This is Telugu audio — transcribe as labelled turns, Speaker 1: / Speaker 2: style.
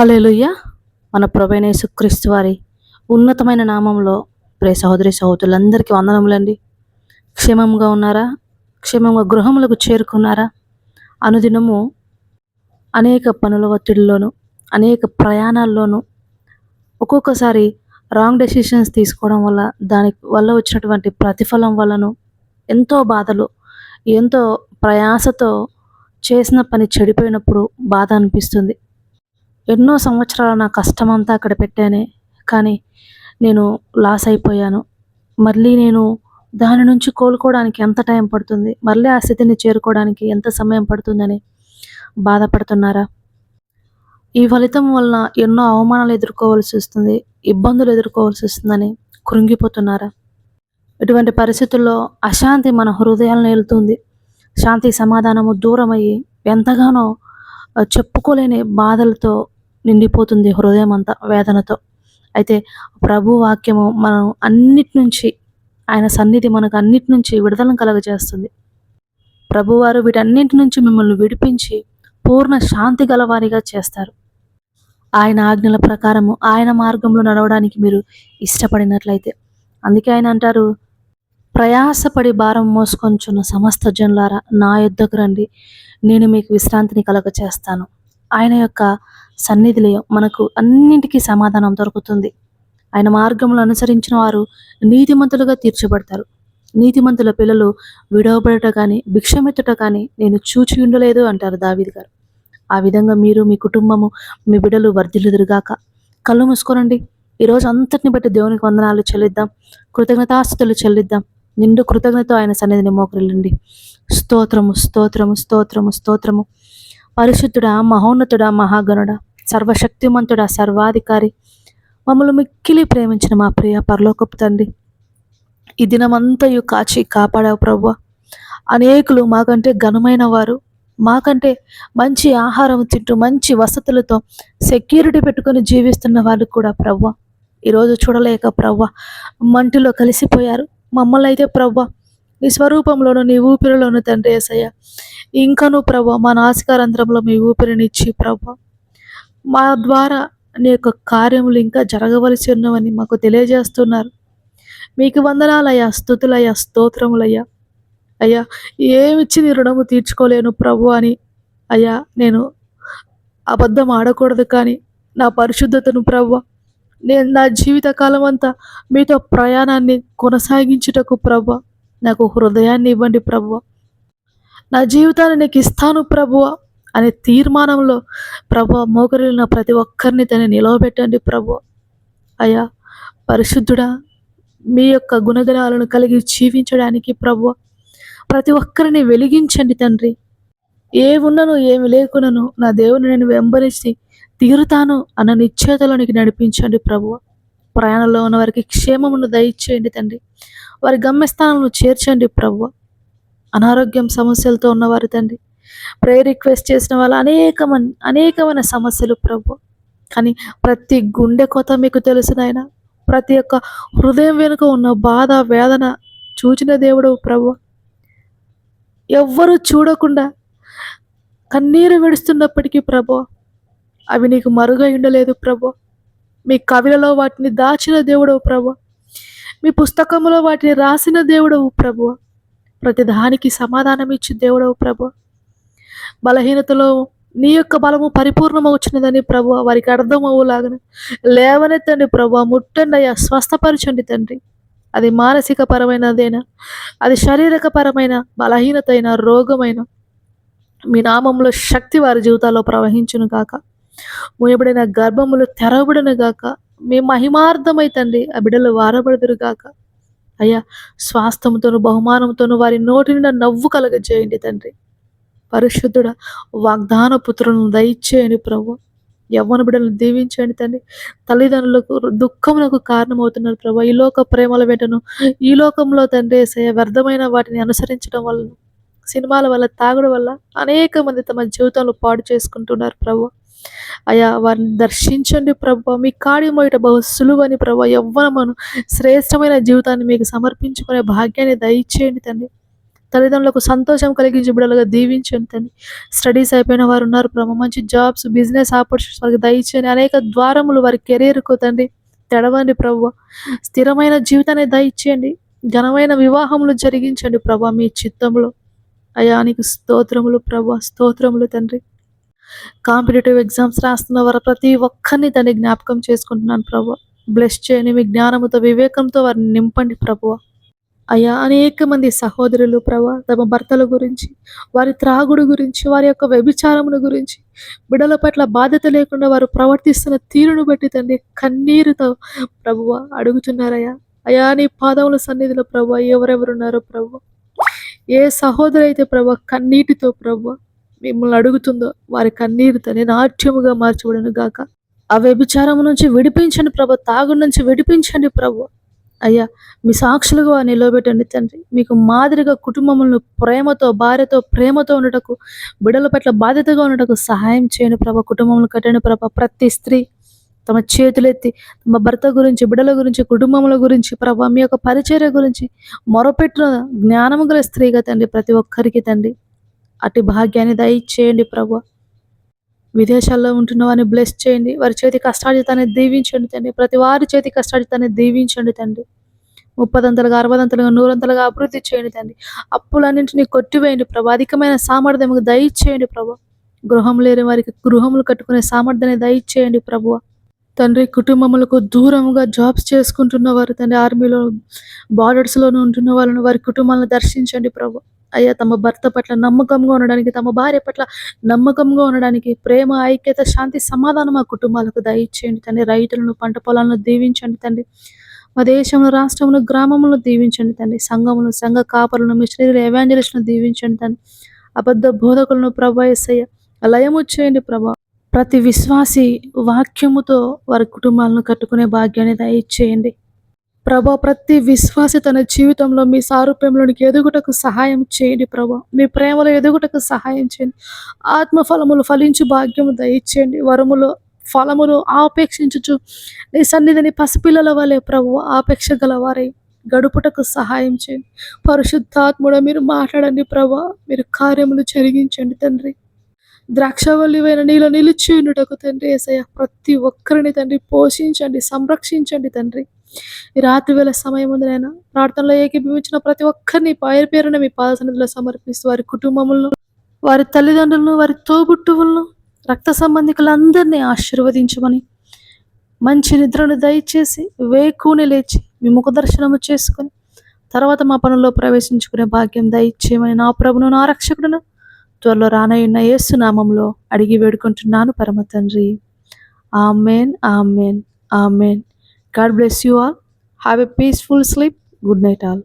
Speaker 1: హల్లెలూయ. మన ప్రభైన క్రీస్తు వారి ఉన్నతమైన నామంలో ప్రే సహోదరి సహోదరులందరికీ వందనములండి. క్షేమంగా ఉన్నారా? క్షేమంగా గృహములకు చేరుకున్నారా? అనుదినము అనేక పనుల ఒత్తిడిలోను అనేక ప్రయాణాల్లోనూ ఒక్కొక్కసారి రాంగ్ డెసిషన్స్ తీసుకోవడం వల్ల దాని వల్ల వచ్చినటువంటి ప్రతిఫలం వలను ఎంతో బాధలు ఎంతో ప్రయాసతో చేసిన పని చెడిపోయినప్పుడు బాధ అనిపిస్తుంది. ఎన్నో సంవత్సరాల నా కష్టమంతా అక్కడ పెట్టానే కానీ నేను లాస్ అయిపోయాను. మళ్ళీ నేను దాని నుంచి కోలుకోవడానికి ఎంత టైం పడుతుంది? మళ్ళీ ఆ స్థితిని చేరుకోవడానికి ఎంత సమయం పడుతుందని బాధపడుతున్నారా? ఈ ఫలితం వలన ఎన్నో అవమానాలు ఎదుర్కోవాల్సి వస్తుంది ఇబ్బందులు ఎదుర్కోవాల్సి వస్తుందని కృంగిపోతున్నారా? ఇటువంటి పరిస్థితుల్లో అశాంతి మన హృదయాలను వెళ్తుంది శాంతి సమాధానము దూరమయ్యి ఎంతగానో చెప్పుకోలేని బాధలతో నిండిపోతుంది హృదయం అంతా వేదనతో. అయితే ప్రభు వాక్యము మనం అన్నిటి నుంచి ఆయన సన్నిధి మనకు అన్నిటి నుంచి విడుదలను కలగజేస్తుంది. ప్రభువారు వీటన్నింటి నుంచి మిమ్మల్ని విడిపించి పూర్ణ శాంతి గలవారిగా చేస్తారు. ఆయన ఆజ్ఞల ప్రకారము ఆయన మార్గంలో నడవడానికి మీరు ఇష్టపడినట్లయితే. అందుకే ఆయన అంటారు ప్రయాసపడి భారం మోసుకొంచున్న సమస్త జనులారా నా యుద్ధకు రండి. నేను మీకు విశ్రాంతిని కలగ చేస్తాను ఆయన యొక్క సన్నిధిలో మనకు అన్నింటికీ సమాధానం దొరుకుతుంది. ఆయన మార్గంలో అనుసరించిన వారు నీతిమంతులుగా తీర్చబడతారు. నీతిమంతుల పిల్లలు విడవబడట కానీ భిక్షమెత్తట కానీ నేను చూచి ఉండలేదు అంటారు దావీద్ గారు. ఆ విధంగా మీరు మీ కుటుంబము మీ బిడ్డలు వర్ధిల్లుదురుగాక కళ్ళు మూసుకోనండి. ఈరోజు అంతటిని బట్టి దేవునికి వందనాలు చెల్లిద్దాం. కృతజ్ఞతాస్తుతులు చెల్లిద్దాం. నిండు కృతజ్ఞత ఆయన సన్నిధిని మోకరిల్లండి. స్తోత్రము స్తోత్రము స్తోత్రము స్తోత్రము. పరిశుద్ధుడా మహోన్నతుడా మహాగణుడా సర్వశక్తిమంతుడా సర్వాధికారి. మమ్మల్ని మిక్కిలి ప్రేమించిన మా ప్రియ పరలోకపు తండ్రి. ఈ దినమంతయు కాచి కాపాడావు ప్రభు అనేకులు మాకంటే ఘనమైన వారు. మాకంటే మంచి ఆహారం తింటూ మంచి వసతులతో సెక్యూరిటీ పెట్టుకొని జీవిస్తున్న వాళ్ళు కూడా ప్రవ్వ ఈరోజు చూడలేక ప్రవ్వ మంటిలో కలిసిపోయారు. మమ్మల్ని అయితే ప్రవ్వ నీ స్వరూపంలోను నీ ఊపిరిలోను తండ్రి ఏసయ్య. ఇంకను ప్రభా మా నాసికారంధ్రంలో మీ ఊపిరినిచ్చి ప్రభా మా ద్వారా నీ యొక్క కార్యములు ఇంకా జరగవలసి ఉన్నవని మాకు తెలియజేస్తున్నారు. మీకు వందనాలయ్యా స్థుతులయ్యా స్తోత్రములయ్యా. అయ్యా ఏమిచ్చి నీ రుణము తీర్చుకోలేను ప్రభు అని అయ్యా నేను అబద్ధం ఆడకూడదు కానీ నా పరిశుద్ధతను ప్రభు నేను నా జీవితకాలం అంతా మీతో ప్రయాణాన్ని కొనసాగించుటకు ప్రభా నాకు హృదయాన్ని ఇవ్వండి ప్రభువ. నా జీవితాన్ని నీకు ఇస్తాను ప్రభువ అనే తీర్మానంలో ప్రభు మోకరిల్లిన ప్రతి ఒక్కరిని తను నిలవబెట్టండి ప్రభు అయ్యా పరిశుద్ధుడా మీ యొక్క గుణగణాలను కలిగి జీవించడానికి ప్రభు ప్రతి ఒక్కరిని వెలిగించండి తండ్రి. ఏ ఉన్నను ఏమి లేకునను నా దేవుని నేను వెంబరించి తీరుతాను అన్న నిశ్చేతలోనికి నడిపించండి ప్రభువా. ప్రయాణంలో ఉన్న వారికి క్షేమమును దయచేయండి తండ్రి. వారి గమ్యస్థానంలో చేర్చండి ప్రభు అనారోగ్యం సమస్యలతో ఉన్నవారు తండ్రి. ప్రేయర్ రిక్వెస్ట్ చేసిన వాళ్ళు అనేకమైన అనేకమైన సమస్యలు ప్రభు కానీ ప్రతి గుండె కొత మీకు తెలుసు నాయన. ప్రతి ఒక్క హృదయం వెనుక ఉన్న బాధ వేదన చూచిన దేవుడు ప్రభు ఎవ్వరూ చూడకుండా కన్నీరు విడుస్తున్నప్పటికీ ప్రభు అవి నీకు మరుగై ఉండలేదు ప్రభు మీ కవిలలో వాటిని దాచిన దేవుడవు ప్రభు మీ పుస్తకంలో వాటిని రాసిన దేవుడవు ప్రభు ప్రతి దానికి సమాధానం ఇచ్చి దేవుడవు ప్రభు బలహీనతలో నీ యొక్క బలము పరిపూర్ణమవుచున్నదని ప్రభు వారికి అర్థమవులాగన. లేవనెత్తండి ప్రభు ముట్టండి అయ్యా స్వస్థపరచండి తండ్రి. అది మానసిక పరమైనదేనా అది శారీరక పరమైన బలహీనత రోగమైన? మీ నామంలో శక్తి వారి జీవితాల్లో ప్రవహించును కాక మోయబడిన గర్భములు తెరవబడిన గాక మీ మహిమార్థమై తండ్రి ఆ బిడ్డలు వారబడదురు గాక. అయ్యా స్వాస్థముతోను బహుమానంతోను వారి నోటి నిండా నవ్వు కలగజేయండి తండ్రి. పరిశుద్ధుడ వాగ్దాన పుత్రులను దయచేయండి ప్రభు. యవ్వన బిడ్డలను దీవించండి తండ్రి. తల్లిదండ్రులకు దుఃఖమునకు కారణమవుతున్నారు ప్రభు. ఈ లోక ప్రేమల వెంటను ఈ లోకంలో తండ్రి ఏసయ్య వ్యర్థమైన వాటిని అనుసరించడం వల్ల సినిమాల వల్ల తాగడం వల్ల అనేక మంది తమ జీవితంలో పాడు చేసుకుంటున్నారు ప్రభు. అయా వారిని దర్శించండి ప్రభు. మీ కాడి మొయట బహు సులువని ప్రభు. యవ్వనమును శ్రేష్టమైన జీవితాన్ని మీకు సమర్పించుకునే భాగ్యాన్ని దయచేయండి తండ్రి. తల్లిదండ్రులకు సంతోషం కలిగించి బిడ్డలుగా దీవించండి తండ్రి. స్టడీస్ అయిపోయిన వారు ఉన్నారు ప్రభు. మంచి జాబ్స్ బిజినెస్ ఆపర్చునిటీస్ వారికి దయచేయండి. అనేక ద్వారములు వారి కెరీర్కు తండ్రి తెడవండి ప్రభు. స్థిరమైన జీవితాన్ని దయచేయండి. ఘనమైన వివాహములు జరిగించండి ప్రభా మీ చిత్తంలో. అయానికి స్తోత్రములు ప్రభా. స్తోత్రములు తండ్రి. కాంపిటేటివ్ ఎగ్జామ్స్ రాస్తున్న వారు ప్రతి ఒక్కరిని దాన్ని జ్ఞాపకం చేసుకుంటున్నాను ప్రభు బ్లెస్ చేయని మీ జ్ఞానముతో వివేకంతో వారిని నింపండి ప్రభువ. అయ్యా అనేక మంది సహోదరులు ప్రభా తమ భర్తల గురించి వారి త్రాగుడు గురించి వారి యొక్క వ్యభిచారముల గురించి బిడల పట్ల బాధ్యత లేకుండా వారు ప్రవర్తిస్తున్న తీరును బట్టి తండ్రి కన్నీరుతో ప్రభువ అడుగుతున్నారయ్యా. అయా నీ పాదముల సన్నిధిలో ప్రభు ఎవరెవరున్నారో ప్రభు ఏ సహోదరు అయితే ప్రభు కన్నీటితో ప్రభు మిమ్మల్ని అడుగుతుందో వారి కన్నీరుతోనే నాట్యముగా మార్చబడను గాక. ఆ వ్యభిచారము నుంచి విడిపించండి ప్రభు తాగు నుంచి విడిపించండి ప్రభు. అయ్యా మీ సాక్షులుగా నిలబెట్టండి తండ్రి. మీకు మాదిరిగా కుటుంబములను ప్రేమతో భార్యతో ప్రేమతో ఉండటకు బిడల పట్ల బాధ్యతగా ఉండటకు సహాయం చేయను ప్రభ. కుటుంబములు కట్టండి ప్రభ. ప్రతి స్త్రీ తమ చేతులెత్తి తమ భర్త గురించి బిడల గురించి కుటుంబముల గురించి ప్రభా మీ యొక్క పరిచర్య గురించి మొరపెట్టిన జ్ఞానము గల స్త్రీగా తండ్రి ప్రతి ఒక్కరికి తండ్రి. అటు భాగ్యాన్ని దయచేయండి ప్రభు. విదేశాల్లో ఉంటున్న వారిని బ్లెస్ చేయండి. వారి చేతి కష్టార్జితాన్ని దీవించండి తండ్రి. ప్రతి వారి చేతి కష్టార్జితాన్ని దీవించండి తండ్రి. ముప్పదంతలుగా అరవదంతలుగా నూరంతలుగా అభివృద్ధి చేయండి తండ్రి. అప్పులన్నింటినీ కొట్టివేయండి ప్రభు. అధికమైన సామర్థ్యం దయచేయండి ప్రభు. గృహం లేని వారికి గృహములు కట్టుకునే సామర్థ్యాన్ని దయచేయండి ప్రభు. తండ్రి కుటుంబములకు దూరముగా జాబ్స్ చేసుకుంటున్న వారు తండ్రి ఆర్మీలో బార్డర్స్లోనూ ఉంటున్న వాళ్ళను వారి కుటుంబాలను దర్శించండి ప్రభు. అయ్యా తమ భర్త పట్ల నమ్మకంగా ఉండడానికి తమ భార్య పట్ల నమ్మకంగా ఉండడానికి ప్రేమ ఐక్యత శాంతి సమాధానం ఆ కుటుంబాలకు దయచేయండి. తండ్రి రైతులను పంట పొలాలను దీవించండి తండ్రి. మా దేశంలో రాష్ట్రంలో గ్రామంలో దీవించండి తండ్రి. సంఘములను సంఘ కాపరులను మిషనరీలు ఎవాంజలిస్ట్ను దీవించండి తండ్రి. అబద్ధ బోధకులను ప్రభా ఎస్సయ్య లయము చేయండి ప్రభా. ప్రతి విశ్వాసి వాక్యముతో వారి కుటుంబాలను కట్టుకునే భాగ్యాన్ని దయచేయండి. ప్రభా ప్రతి విశ్వాసి తన జీవితంలో మీ సారూప్యంలోనికి ఎదుగుటకు సహాయం చేయండి ప్రభా. మీ ప్రేమలో ఎదుగుటకు సహాయం చేయండి. ఆత్మ ఫలములు ఫలించు భాగ్యము దయచేయండి. వరములు ఫలములు ఆపేక్షించుచు నీ సన్నిధిని పసిపిల్లల వలె ప్రభు ఆపేక్ష గలవారై గడుపుటకు సహాయం చేయండి. పరిశుద్ధాత్ముడ మీరు మాట్లాడండి ప్రభా. మీరు కార్యములు జరిగించండి తండ్రి. ద్రాక్షవల్లివైన నీలో నిలిచి ఉండుటకు తండ్రి ఏసయ్య ప్రతి ఒక్కరిని తండ్రి పోషించండి సంరక్షించండి తండ్రి. ఈ రాత్రి వేళ సమయం ఉంది నాయన ప్రార్థనలో ఏకీభవించిన ప్రతి ఒక్కరిని పేరు పేరున మీ పాద సన్నిధిలో సమర్పిస్తూ వారి కుటుంబములను వారి తల్లిదండ్రులను వారి తోబుట్టువులను రక్త సంబంధికులందరినీ ఆశీర్వదించమని మంచి నిద్రను దయచేసి వేకుని లేచి మీ ముఖ దర్శనము చేసుకొని తర్వాత మా పనుల్లో ప్రవేశించుకునే భాగ్యం దయచేయమని నా ప్రభును నా రక్షకుడును త్వరలో రానయ్యున్న యేసునామంలో అడిగి వేడుకుంటున్నాను పరమ తండ్రి. Amen amen amen. God bless you all. Have a peaceful sleep. Good night all.